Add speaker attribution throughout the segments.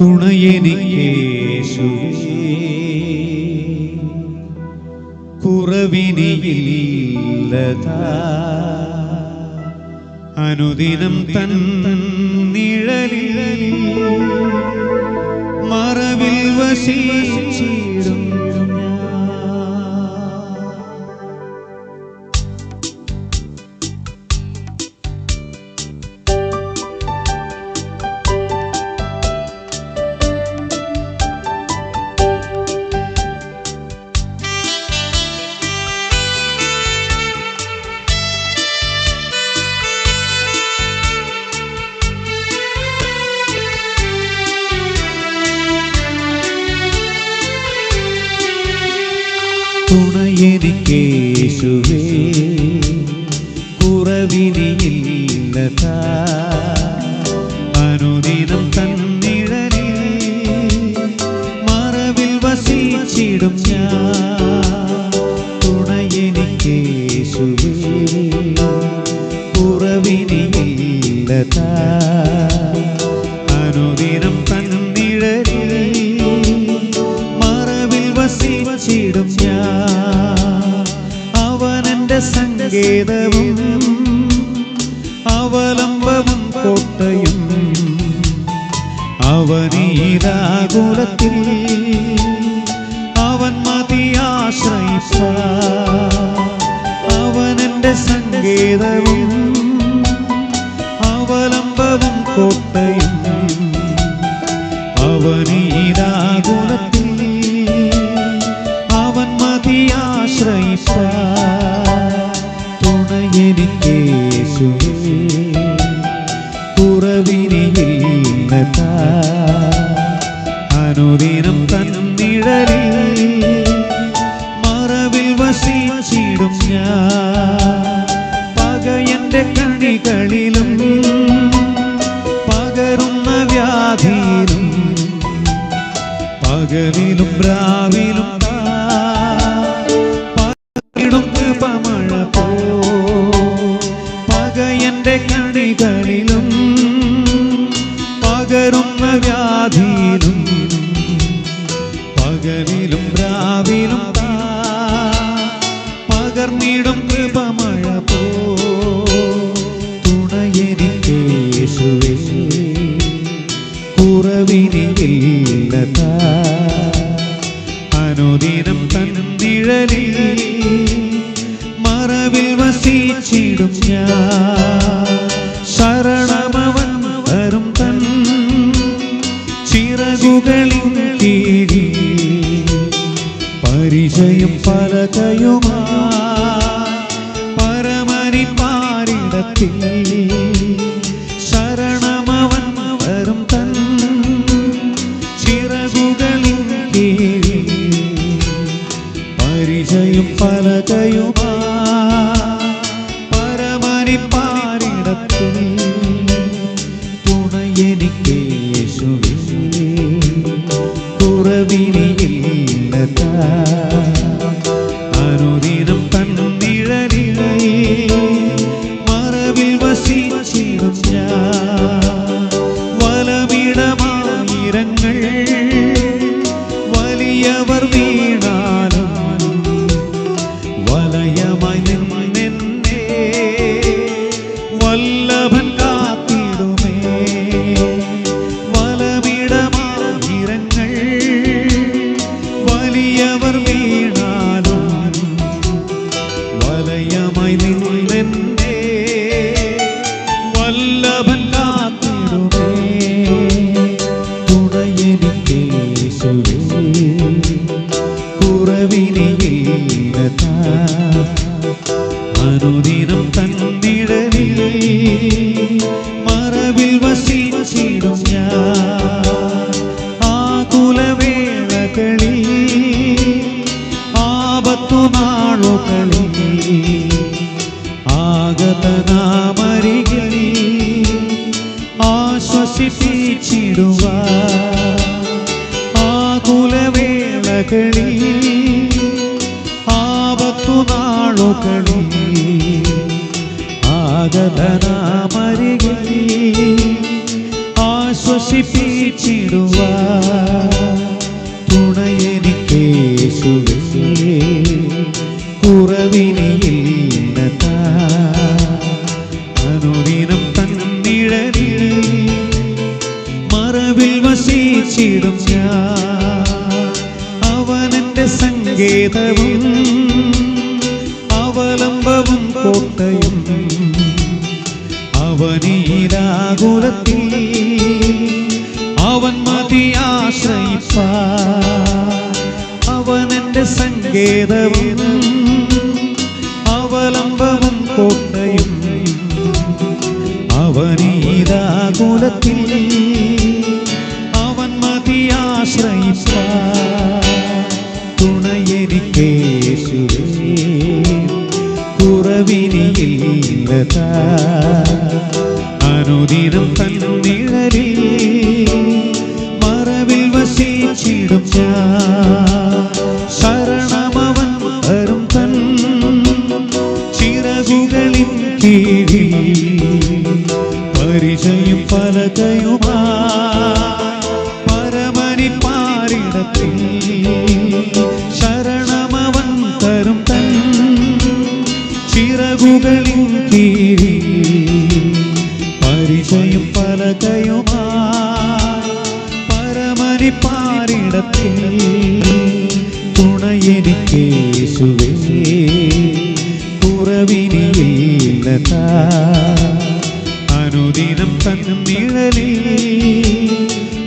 Speaker 1: തുണയെനിക്കേശുവേ കുറവിനിയില്ലതാ അനുദിനം തൻ നിഴലിൽ മറവിൽ വശീച്ചിടും. തുണയെനിക്കേശുവേ കുറവിനിയില്ലതാ അനുദിനം തന്നിഴലിൽ മറവിൽ വസിച്ചിടും ഞാൻ തുണയെനിക്കേശുവേ കുറവിനിയില്ലതാ അനുദിനം തന്നിഴലിൽ സങ്കേതവും അവലംബവും കോട്ടയും അവനീരാകുലത്തിൽ അവൻ മതിയാശ്രയിപ്പ അവനെന്റെ സങ്കേതവും അവലംബവും കോട്ടയും അവനീരാകുലത്തിൽ അവൻ മതിയാശ്രയിപ്പ അനുദിന അനുദിനം കണികളിലും പരിചയം പലകയുമാ പരമനി പാരിടത്തിൽ കുറവിനിയില്ലതാ നിന്നെന്നെ വല്ലഭൻ കാത്തിടുമേ തുണയെനിക്കേശുവേ കുറവിനിയില്ലതാ അനുദിനം തന്നിടലിൽ മറവിൽ വസിച്ചിടും ഞാൻ. ആകുലവേളകളിൽ ആപത്തു നാളുകളിൽ ആഗതനാമരികിൽ ആശ്വസിപ്പിച്ചിടുക ആകുലവേളകളിൽ ആപത്തു നാളുകളിൽ ആഗതനാമരികിൽ ആശ്വ സങ്കേതവും അവലംബവും കോട്ടയും അവനീരാകുലത്തിൽ അവൻ മതി മതിയാശ്രയിപ്പ അവനെന്റെ സങ്കേതവും അവലംബവും കോട്ടയും അവനീരാകുലത്തിൽ കുറവിനിയില്ലതാ അനുദിനം തന്നിഴലിൽ മറവിൽ വസിച്ചിടും ശരണമവൻ വരും തൻ ചിറകുകളിൻ കീഴിൽ. പരിചയം പലകയുമാ പരമനി പാരിടത്തിൽ തുണയെനിക്കേശുവേ കുറവിനിയില്ലതാ അനുദിനം തന്നിഴലിൽ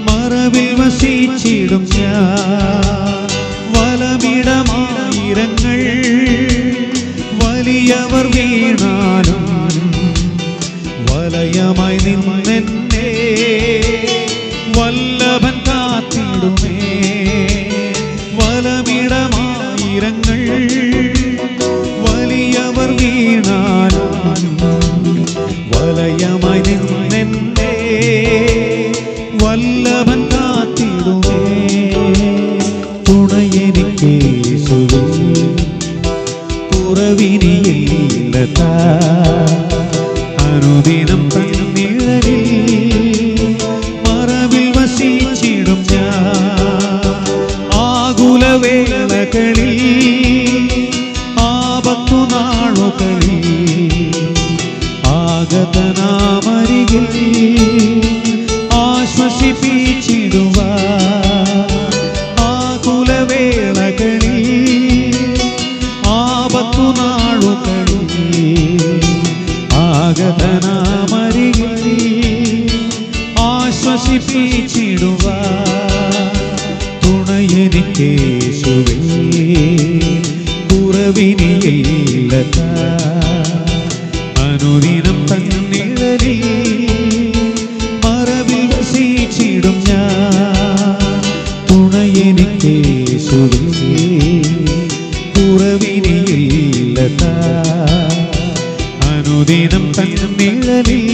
Speaker 1: മറവിൽ വസിച്ചിടും ഞാൻ. വലമിടമായിരങ്ങൾ വലിയവർ വീണാലും വലയമായി നിന്നെന്നെ അനുദിനം തന്നിഴലിൽ മറവിൽ വസിച്ചിടും ഞാൻ. ആകുലവേളകളിൽ ആപത്തു നാളുകളിൽ തുണയെനിക്കേശുവേ കുറവിനിയില്ലതാ അനുദിനം തന്നിഴലിൽ മറവിൽ വസിച്ചിടും ഞാൻ. തുണയെനിക്കേശുവേ കുറവിനിയില്ലതാ അനുദിനം തന്നിഴലിൽ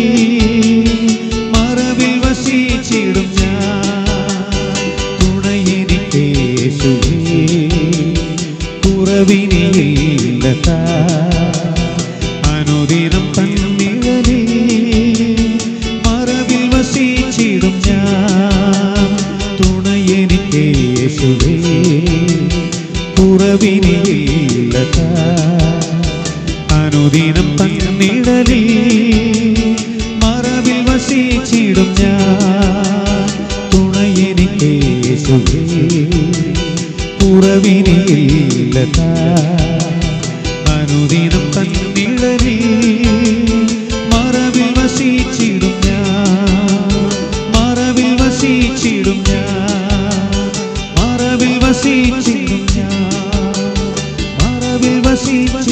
Speaker 1: കുറവിനിയില്ലതാ അനുദിനം തന്നിഴലിൽ മറവിൽ വസിച്ചിടും ഞാൻ. തുണയെനിക്കേശുവേ കുറവിനിയില്ലതാ അനുദിനം തന്നിടലിൽ മറവിൽ വസിച്ചിടും ഞാൻ. തുണയെനിക്കേശുവേ കുറവിനിയില്ലതാ അനുദിനം തന്നിടലിൽ മറവിൽ വസിച്ചിടും ഞാൻ. മറവിൽ വസിച്ചിടും ഞാൻ. മറവിൽ വസിച്ചിടും ഞാൻ. മറവിൽ വസിച്ചിടും